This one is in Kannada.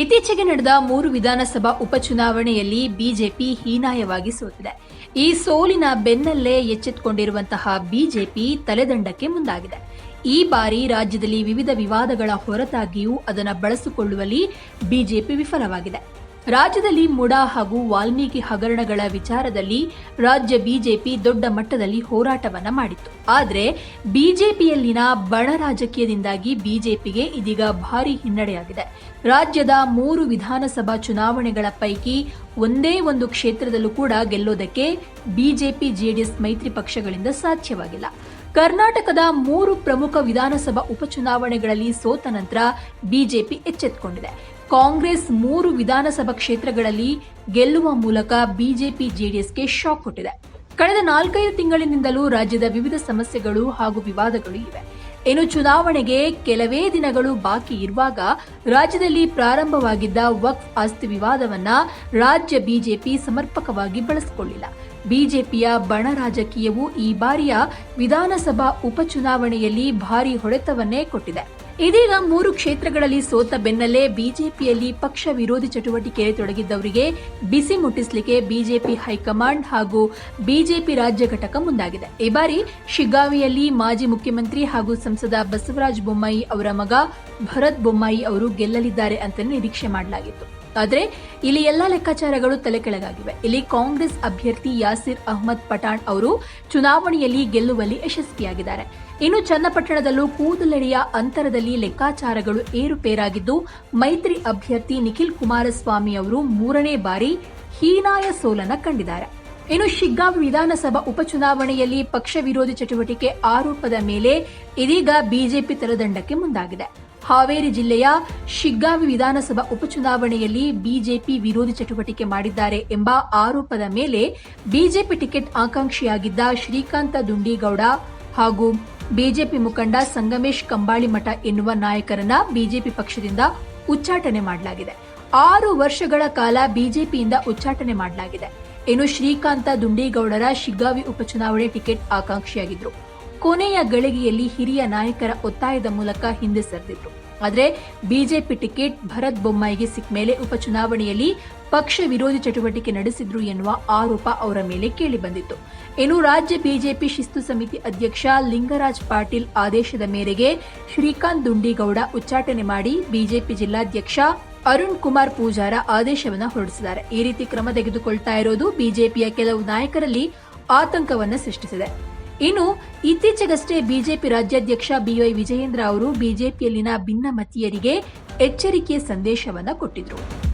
ಇತ್ತೀಚೆಗೆ ನಡೆದ ಮೂರು ವಿಧಾನಸಭಾ ಉಪಚುನಾವಣೆಯಲ್ಲಿ ಬಿಜೆಪಿ ಹೀನಾಯವಾಗಿ ಸೋತಿದೆ. ಈ ಸೋಲಿನ ಬೆನ್ನಲ್ಲೇ ಎಚ್ಚೆತ್ತುಕೊಂಡಿರುವಂತಹ ಬಿಜೆಪಿ ತಲೆದಂಡಕ್ಕೆ ಮುಂದಾಗಿದೆ. ಈ ಬಾರಿ ರಾಜ್ಯದಲ್ಲಿ ವಿವಿಧ ವಿವಾದಗಳ ಹೊರತಾಗಿಯೂ ಅದನ್ನು ಬಳಸಿಕೊಳ್ಳುವಲ್ಲಿ ಬಿಜೆಪಿ ವಿಫಲವಾಗಿದೆ. ರಾಜ್ಯದಲ್ಲಿ ಮುಡಾ ಹಾಗೂ ವಾಲ್ಮೀಕಿ ಹಗರಣಗಳ ವಿಚಾರದಲ್ಲಿ ರಾಜ್ಯ ಬಿಜೆಪಿ ದೊಡ್ಡ ಮಟ್ಟದಲ್ಲಿ ಹೋರಾಟವನ್ನ ಮಾಡಿತ್ತು. ಆದರೆ ಬಿಜೆಪಿಯಲ್ಲಿನ ಬಣ ರಾಜಕೀಯದಿಂದಾಗಿ ಬಿಜೆಪಿಗೆ ಇದೀಗ ಭಾರಿ ಹಿನ್ನಡೆಯಾಗಿದೆ. ರಾಜ್ಯದ ಮೂರು ವಿಧಾನಸಭಾ ಚುನಾವಣೆಗಳ ಪೈಕಿ ಒಂದೇ ಒಂದು ಕ್ಷೇತ್ರದಲ್ಲೂ ಕೂಡ ಗೆಲ್ಲೋದಕ್ಕೆ ಬಿಜೆಪಿ, ಜೆಡಿಎಸ್ ಮೈತ್ರಿ ಪಕ್ಷಗಳಿಂದ ಸಾಧ್ಯವಾಗಿಲ್ಲ. ಕರ್ನಾಟಕದ ಮೂರು ಪ್ರಮುಖ ವಿಧಾನಸಭಾ ಉಪಚುನಾವಣೆಗಳಲ್ಲಿ ಸೋತ ನಂತರ ಬಿಜೆಪಿ ಎಚ್ಚೆತ್ತುಕೊಂಡಿದೆ ಕಾಂಗ್ರೆಸ್ ಮೂರು ವಿಧಾನಸಭಾ ಕ್ಷೇತ್ರಗಳಲ್ಲಿ ಗೆಲ್ಲುವ ಮೂಲಕ ಬಿಜೆಪಿ ಜೆಡಿಎಸ್ಗೆ ಶಾಕ್ ಕೊಟ್ಟಿದೆ. ಕಳೆದ ನಾಲ್ಕೈದು ತಿಂಗಳಿನಿಂದಲೂ ರಾಜ್ಯದ ವಿವಿಧ ಸಮಸ್ಯೆಗಳು ಹಾಗೂ ವಿವಾದಗಳು ಇವೆ. ಇನ್ನು ಚುನಾವಣೆಗೆ ಕೆಲವೇ ದಿನಗಳು ಬಾಕಿ ಇರುವಾಗ ರಾಜ್ಯದಲ್ಲಿ ಪ್ರಾರಂಭವಾಗಿದ್ದ ವಕ್ಫ್ ಆಸ್ತಿ ವಿವಾದವನ್ನ ರಾಜ್ಯ ಬಿಜೆಪಿ ಸಮರ್ಪಕವಾಗಿ ಬಳಸಿಕೊಳ್ಳಿಲ್ಲ. ಬಿಜೆಪಿಯ ಬಣ ರಾಜಕೀಯವು ಈ ಬಾರಿಯ ವಿಧಾನಸಭಾ ಉಪಚುನಾವಣೆಯಲ್ಲಿ ಭಾರಿ ಹೊಡೆತವನ್ನೇ ಕೊಟ್ಟಿದೆ. ಇದೀಗ ಮೂರು ಕ್ಷೇತ್ರಗಳಲ್ಲಿ ಸೋತ ಬೆನ್ನಲ್ಲೇ ಬಿಜೆಪಿಯಲ್ಲಿ ಪಕ್ಷ ವಿರೋಧಿ ಚಟುವಟಿಕೆಯಲ್ಲಿ ತೊಡಗಿದ್ದವರಿಗೆ ಬಿಸಿ ಮುಟ್ಟಿಸಲಿಕ್ಕೆ ಬಿಜೆಪಿ ಹೈಕಮಾಂಡ್ ಹಾಗೂ ಬಿಜೆಪಿ ರಾಜ್ಯ ಘಟಕ ಮುಂದಾಗಿದೆ. ಈ ಬಾರಿ ಶಿಗ್ಗಾವಿಯಲ್ಲಿ ಮಾಜಿ ಮುಖ್ಯಮಂತ್ರಿ ಹಾಗೂ ಸಂಸದ ಬಸವರಾಜ ಬೊಮ್ಮಾಯಿ ಅವರ ಮಗ ಭರತ್ ಬೊಮ್ಮಾಯಿ ಅವರು ಗೆಲ್ಲಲಿದ್ದಾರೆ ಅಂತ ನಿರೀಕ್ಷೆ ಮಾಡಲಾಗಿತ್ತು. ಆದರೆ ಇಲ್ಲಿ ಎಲ್ಲಾ ಲೆಕ್ಕಾಚಾರಗಳು ತಲೆಕೆಳಗಾಗಿವೆ ಇಲ್ಲಿ ಕಾಂಗ್ರೆಸ್ ಅಭ್ಯರ್ಥಿ ಯಾಸಿರ್ ಅಹ್ಮದ್ ಪಠಾಣ್ ಅವರು ಚುನಾವಣೆಯಲ್ಲಿ ಗೆಲ್ಲುವಲ್ಲಿ ಯಶಸ್ವಿಯಾಗಿದ್ದಾರೆ. ಇನ್ನು ಚನ್ನಪಟ್ಟಣದಲ್ಲೂ ಕೂದಲೆಡೆಯ ಅಂತರದಲ್ಲಿ ಲೆಕ್ಕಾಚಾರಗಳು ಏರುಪೇರಾಗಿದ್ದು, ಮೈತ್ರಿ ಅಭ್ಯರ್ಥಿ ನಿಖಿಲ್ ಕುಮಾರಸ್ವಾಮಿ ಅವರು ಮೂರನೇ ಬಾರಿ ಹೀನಾಯ ಸೋಲನ್ನ ಕಂಡಿದ್ದಾರೆ. ಇನ್ನು ಶಿಗ್ಗಾಂವ್ ವಿಧಾನಸಭಾ ಉಪಚುನಾವಣೆಯಲ್ಲಿ ಪಕ್ಷ ವಿರೋಧಿ ಚಟುವಟಿಕೆ ಆರೋಪದ ಮೇಲೆ ಇದೀಗ ಬಿಜೆಪಿ ತಲದಂಡಕ್ಕೆ ಮುಂದಾಗಿದೆ. ಹಾವೇರಿ ಜಿಲ್ಲೆಯ ಶಿಗ್ಗಾವಿ ವಿಧಾನಸಭಾ ಉಪಚುನಾವಣೆಯಲ್ಲಿ ಬಿಜೆಪಿ ವಿರೋಧಿ ಚಟುವಟಿಕೆ ಮಾಡಿದ್ದಾರೆ ಎಂಬ ಆರೋಪದ ಮೇಲೆ ಬಿಜೆಪಿ ಟಿಕೆಟ್ ಆಕಾಂಕ್ಷಿಯಾಗಿದ್ದ ಶ್ರೀಕಾಂತ ದುಂಡಿಗೌಡ ಹಾಗೂ ಬಿಜೆಪಿ ಮುಖಂಡ ಸಂಗಮೇಶ್ ಕಂಬಾಳಿಮಠ ಎನ್ನುವ ನಾಯಕರನ್ನ ಬಿಜೆಪಿ ಪಕ್ಷದಿಂದ ಉಚ್ಚಾಟನೆ ಮಾಡಲಾಗಿದೆ. ಆರು ವರ್ಷಗಳ ಕಾಲ ಬಿಜೆಪಿಯಿಂದ ಉಚ್ಚಾಟನೆ ಮಾಡಲಾಗಿದೆ. ಇನ್ನು ಶ್ರೀಕಾಂತ ದುಂಡಿಗೌಡರ ಶಿಗ್ಗಾವಿ ಉಪಚುನಾವಣೆ ಟಿಕೆಟ್ ಆಕಾಂಕ್ಷಿಯಾಗಿದ್ರು. ಕೊನೆಯ ಗಳಿಗೆಯಲ್ಲಿ ಹಿರಿಯ ನಾಯಕರ ಒತ್ತಾಯದ ಮೂಲಕ ಹಿಂದೆ ಸರಿದಿದ್ರು. ಆದರೆ ಬಿಜೆಪಿ ಟಿಕೆಟ್ ಭರತ್ ಬೊಮ್ಮಾಯಿಗೆ ಸಿಕ್ಕ ಮೇಲೆ ಉಪಚುನಾವಣೆಯಲ್ಲಿ ಪಕ್ಷ ವಿರೋಧಿ ಚಟುವಟಿಕೆ ನಡೆಸಿದ್ರು ಎನ್ನುವ ಆರೋಪ ಅವರ ಮೇಲೆ ಕೇಳಿಬಂದಿತ್ತು ಇನ್ನು ರಾಜ್ಯ ಬಿಜೆಪಿ ಶಿಸ್ತು ಸಮಿತಿ ಅಧ್ಯಕ್ಷ ಲಿಂಗರಾಜ್ ಪಾಟೀಲ್ ಆದೇಶದ ಮೇರೆಗೆ ಶ್ರೀಕಾಂತ್ ದುಂಡಿಗೌಡ ಉಚ್ಚಾಟನೆ ಮಾಡಿ ಬಿಜೆಪಿ ಜಿಲ್ಲಾಧ್ಯಕ್ಷ ಅರುಣ್ ಕುಮಾರ್ ಪೂಜಾರ ಆದೇಶವನ್ನು ಹೊರಡಿಸಿದ್ದಾರೆ. ಈ ರೀತಿ ಕ್ರಮ ತೆಗೆದುಕೊಳ್ತಾ ಇರೋದು ಬಿಜೆಪಿಯ ಕೆಲವು ನಾಯಕರಲ್ಲಿ ಆತಂಕವನ್ನು ಸೃಷ್ಟಿಸಿದೆ. ಇನ್ನು ಇತ್ತೀಚೆಗಷ್ಟೇ ಬಿಜೆಪಿ ರಾಜ್ಯಾಧ್ಯಕ್ಷ ಬಿವೈ ವಿಜಯೇಂದ್ರ ಅವರು ಬಿಜೆಪಿಯಲ್ಲಿನ ಭಿನ್ನಮತೀಯರಿಗೆ ಎಚ್ಚರಿಕೆಯ ಸಂದೇಶವನ್ನು ಕೊಟ್ಟಿದ್ರು.